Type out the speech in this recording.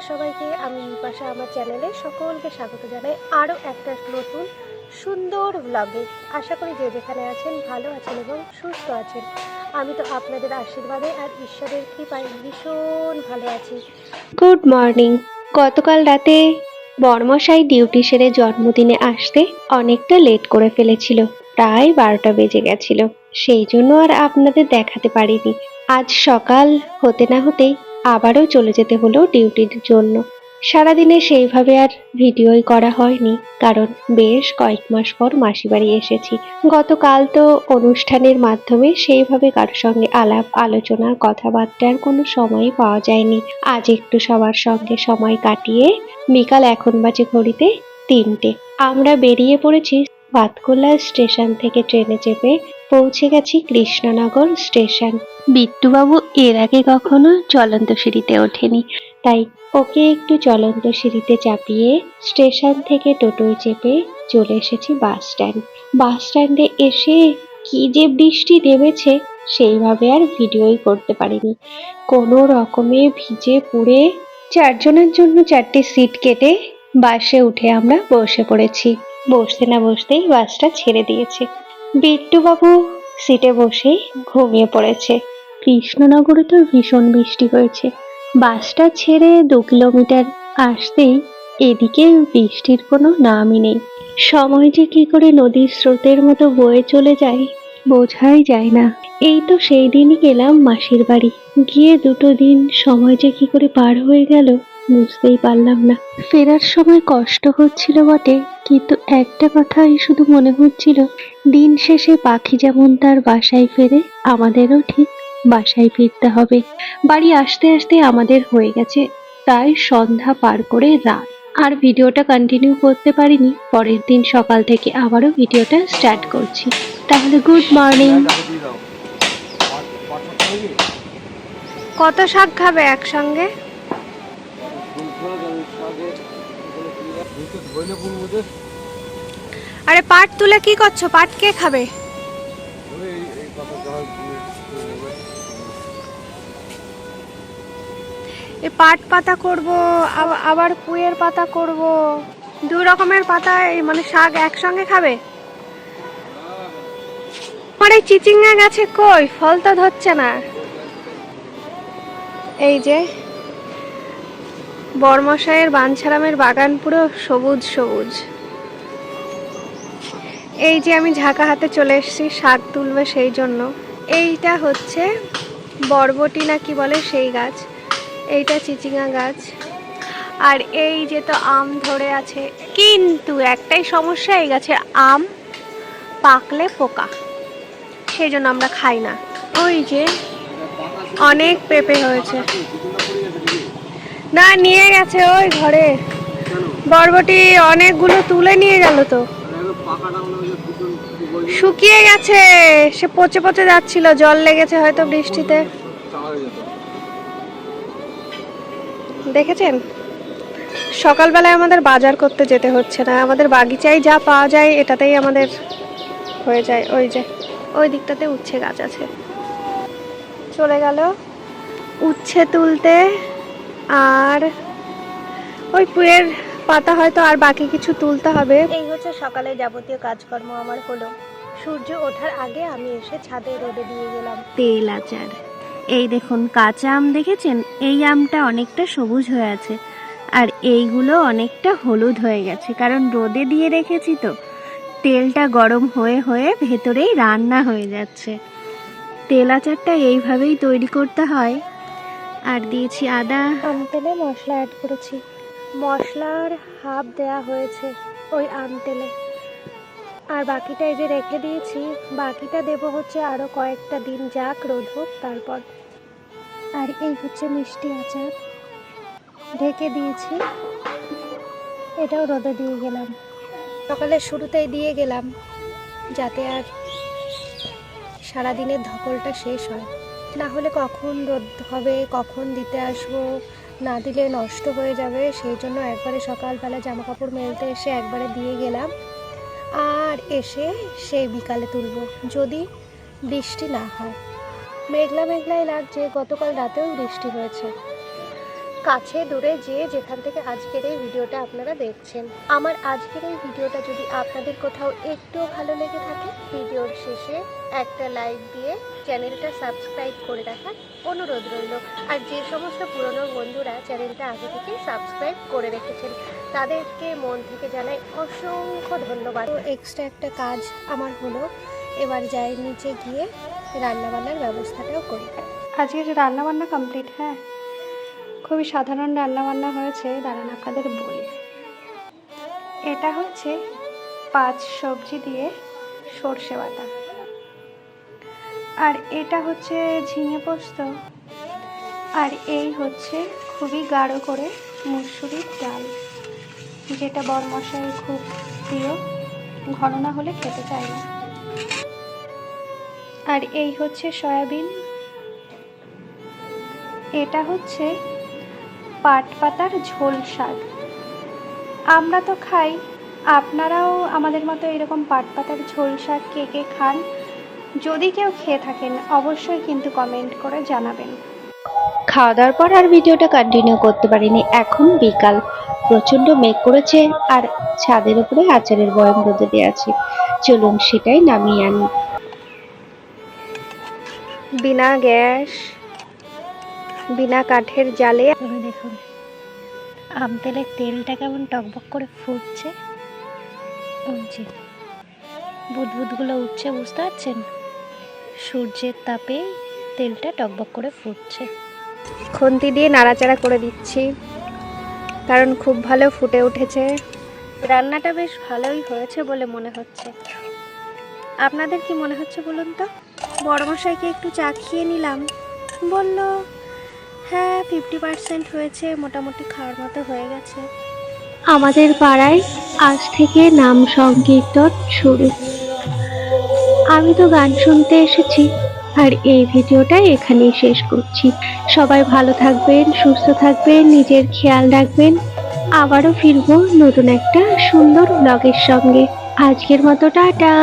নমস্কার সবাইকে। আমি পাশা আমার চ্যানেলে সকলকে স্বাগত জানাই আরও একটা নতুন সুন্দর ব্লগে আশা করি যে যেখানে আছেন ভালো আছেন এবং সুস্থ আছেন। আমি তো আপনাদের আশীর্বাদে আর ঈশ্বরের কৃপায় ভীষণ ভালো আছি। গুড মর্নিং গতকাল রাতে বর্মশাই ডিউটি সেরে জন্মদিনে আসতে অনেকটা লেট করে ফেলেছিল। প্রায় বারোটা বেজে গেছিল। সেই জন্য আর আপনাদের দেখাতে পারিনি। আজ সকাল হতে না হতেই আবারও চলে যেতে হলো ডিউটির জন্য। সারাদিনে সেইভাবে আর ভিডিওই করা হয়নি, কারণ বেশ কয়েক মাস পর মাসি বাড়ি এসেছি। গতকাল তো অনুষ্ঠানের মাধ্যমে সেইভাবে কারোর সঙ্গে আলাপ, আলোচনা কথাবার্তার কোনো সময়ই পাওয়া যায়নি। আজ একটু সবার সঙ্গে সময় কাটিয়ে বিকাল এখন বাজে ঘড়িতে তিনটে। আমরা বেরিয়ে পড়েছি ভাতকুল্লা স্টেশন থেকে ট্রেনে চেপে পৌঁছে গেছি কৃষ্ণনগর স্টেশন। বিট্টুবাবু এর আগে কখনো চলন্ত সিঁড়িতে ওঠেনি, তাই ওকে একটু চলন্ত সিঁড়িতে চাপিয়ে স্টেশন থেকে টোটোয় চেপে চলে এসেছি বাস স্ট্যান্ড। বাস স্ট্যান্ডে এসে কি যে বৃষ্টি নেমেছে, সেইভাবে আর ভিডিওই করতে পারিনি। কোনো রকমে ভিজে পুড়ে চারজনের জন্য চারটে সিট কেটে বাসে উঠে আমরা বসে পড়েছি। বসতে না বসতেই বাসটা ছেড়ে দিয়েছে। বিট্টুবাবু সিটে বসে ঘুমিয়ে পড়েছে। কৃষ্ণনগরে তো ভীষণ বৃষ্টি হয়েছে। বাসটা ছেড়ে দু কিলোমিটার আসতেই এদিকে বৃষ্টির কোনো নামই নেই। সময় যে কি করে নদীর স্রোতের মতো বয়ে চলে যায়, বোঝাই যায় না। এই তো সেই দিনই গেলাম মাসির বাড়ি। গিয়ে দুটো দিন সময় যে কি করে পার হয়ে গেল বুঝতেই পারলাম না। ফেরার সময় কষ্ট হচ্ছিল বটে, কিন্তু একটা কথাই শুধু মনে হচ্ছিল, দিন শেষে পাখি যেমন তার বাসায় ফেরে, আমাদেরও ঠিক বাসায় ফিরতে হবে। বাড়ি আসতে আসতে আমাদের হয়ে গেছে প্রায় সন্ধ্যা পার করে রাত। আর ভিডিওটা কন্টিনিউ করতে পারিনি, পরের দিন সকাল থেকে আবারও ভিডিওটা স্টার্ট করছি। তাহলে গুড মর্নিং কত শাক খাবে একসঙ্গে? আরে পাট তুলে কি করছ? পাট কে খাবে? এ পাট পাতা করব আব- আবার পুয়ের পাতা করব। দু রকমের পাতা এই মানে শাক একসঙ্গে খাবে? আমার এই চিচিঙ্গা গাছে কই? ফল তো ধরছে না। এই যে বর্মশাইয়ের বাঞ্ছারামের বাগান পুরো সবুজ সবুজ। এই যে আমি ঝাঁকা হাতে চলে এসেছি শাক তুলবে সেই জন্য। এইটা হচ্ছে বরবটি না কি বলে সেই গাছ। এইটা চিচিঙা গাছ। আর এই যে তো আম ধরে আছে, কিন্তু একটাই সমস্যা, এই গাছের আম পাকলে পোকা। সেই জন্য আমরা খাই না। ওই যে অনেক পেঁপে হয়েছে। না, নিয়ে গেছে ওই ঘরে। বরবটি অনেকগুলো তুলে নিয়ে গেল তো। শুকিয়ে গেছে। সে পচে পচে যাচ্ছিল, জল লেগেছে হয়তো বৃষ্টিতে। দেখেছেন? সকালবেলায় আমাদের বাজার করতে যেতে হচ্ছে না। আমাদের বাগিচায় যা পাওয়া যায়, এটাতেই আমাদের হয়ে যায়। ওই যে, ওই দিকটাতে উচ্ছে গাছ আছে। চলে গেল। উচ্ছে তুলতে আর ওই পুয়ের পাতা হয়তো আর বাকি কিছু তুলতে হবে। এই হচ্ছে সকালে যাবতীয় কাজকর্ম আমার হলো। সূর্য ওঠার আগে আমি এসে ছাদে রোদে দিয়ে গেলাম। তেল আচার। এই দেখুন কাঁচা আম দেখেছেন? এই আমটা অনেকটা সবুজ হয়ে আছে। আর এইগুলো অনেকটা হলুদ হয়ে গেছে কারণ রোদে দিয়ে রেখেছি তো। তেলটা গরম হয়ে হয়ে ভেতরেই রান্না হয়ে যাচ্ছে। তেল আচারটা এইভাবেই তৈরি করতে হয়। আর দিয়েছি আদা। আম তেলে মশলা অ্যাড করেছি। মশলার হাফ দেয়া হয়েছে ওই আম তেলে। আর বাকিটা এই যে রেখে দিয়েছি, বাকিটা দেব হচ্ছে আরও কয়েকটা দিন যাক রোদ হোক তারপর। আর এই হচ্ছে মিষ্টি আচার। ঢেকে দিয়েছি। এটাও রোদে দিয়ে গেলাম। সকালের শুরুতেই দিয়ে গেলাম, যাতে আর সারাদিনের ধকলটা শেষ হয়। না হলে কখন রোদ হবে, কখন দিতে আসব, না দিলে নষ্ট হয়ে যাবে। সেই জন্য একবারে সকালবেলা জামা কাপড় মেলতে এসে একবারে দিয়ে গেলাম। আর এসে সেই বিকালে তুলব, যদি বৃষ্টি না হয়। মেঘলা মেঘলাই লাগছে, গতকাল রাতেও বৃষ্টি হয়েছে। কাছে, দূরে যে যেখান থেকে আজকের এই ভিডিওটা আপনারা দেখছেন। আমার আজকের এই ভিডিওটা যদি আপনাদের কোথাও একটুও ভালো লেগে থাকে, ভিডিওর শেষে একটা লাইক দিয়ে চ্যানেলটা সাবস্ক্রাইব করে রাখার অনুরোধ রইল। আর যে সমস্ত পুরনো বন্ধুরা চ্যানেলটা আগে থেকে সাবস্ক্রাইব করে রেখেছেন, তাদেরকে মন থেকে জানাই অসংখ্য ধন্যবাদ। তো এক্সট্রা একটা কাজ আমার হলো, এবার যাই নিচে গিয়ে রান্নাবান্নার ব্যবস্থাটাও করি। আজকে রান্নাবান্না কমপ্লিট হ্যাঁ। খুবই সাধারণ রান্নাবান্না হয়েছে, দাঁড়ান আপনাদের বলি। এটা হচ্ছে পাঁচ সবজি দিয়ে সর্ষে বাটা। আর এটা হচ্ছে ঝিঙে পোস্ত। আর এই হচ্ছে খুবই গাঢ় করে মুসুরির ডাল, যেটা বরমশাই খুব প্রিয়। ঘন না হলে খেতে চায় না। আর এই হচ্ছে সয়াবিন। এটা হচ্ছে পাট পাতার ঝোল শাক। আমরা তো খাই। আপনারাও আমাদের মতো এরকম পাট পাতার ঝোল শাক কে কে খান? যদি কেউ খেয়ে থাকেন অবশ্যই কিন্তু কমেন্ট করে জানাবেন। খাওয়া দাওয়ার পর আর ভিডিওটা কন্টিনিউ করতে পারিনি। এখন বিকাল। প্রচণ্ড মেঘ করেছে আর ছাদের উপরে আচারের বয়াম রোদে দেওয়া আছে। চলুন সেটাই নামিয়ে আনি। বিনা গ্যাস। বিনা কাঠের জালে। দেখুন আম তেলের তেলটা কেমন টকবক করে ফুটছে। যে বুদবুদগুলো উঠছে বুঝতে পারছেন? সূর্যের তাপে তেলটা টকবক করে ফুটছে। খুন্তি দিয়ে নাড়াচাড়া করে দিচ্ছি কারণ খুব ভালো ফুটে উঠেছে। রান্নাটা বেশ ভালোই হয়েছে বলে মনে হচ্ছে। আপনাদের কি মনে হচ্ছে বলুন তো? বড়মশাইকে একটু চা খেয়ে নিলাম। বলল হ্যাঁ ফিফটি পার্সেন্ট হয়েছে, মোটামুটি খাওয়ার মতো হয়ে গেছে। আমাদের পাড়ায় আজ থেকে নাম সংকীর্তন শুরু। আমি তো গান শুনতে এসেছি, আর এই ভিডিওটা এখানেই শেষ করছি। সবাই ভালো থাকবেন, সুস্থ থাকবেন, নিজের খেয়াল রাখবেন। আবারও ফিরবো নতুন একটা সুন্দর ব্লগের সঙ্গে। আজকের মতো টাটা।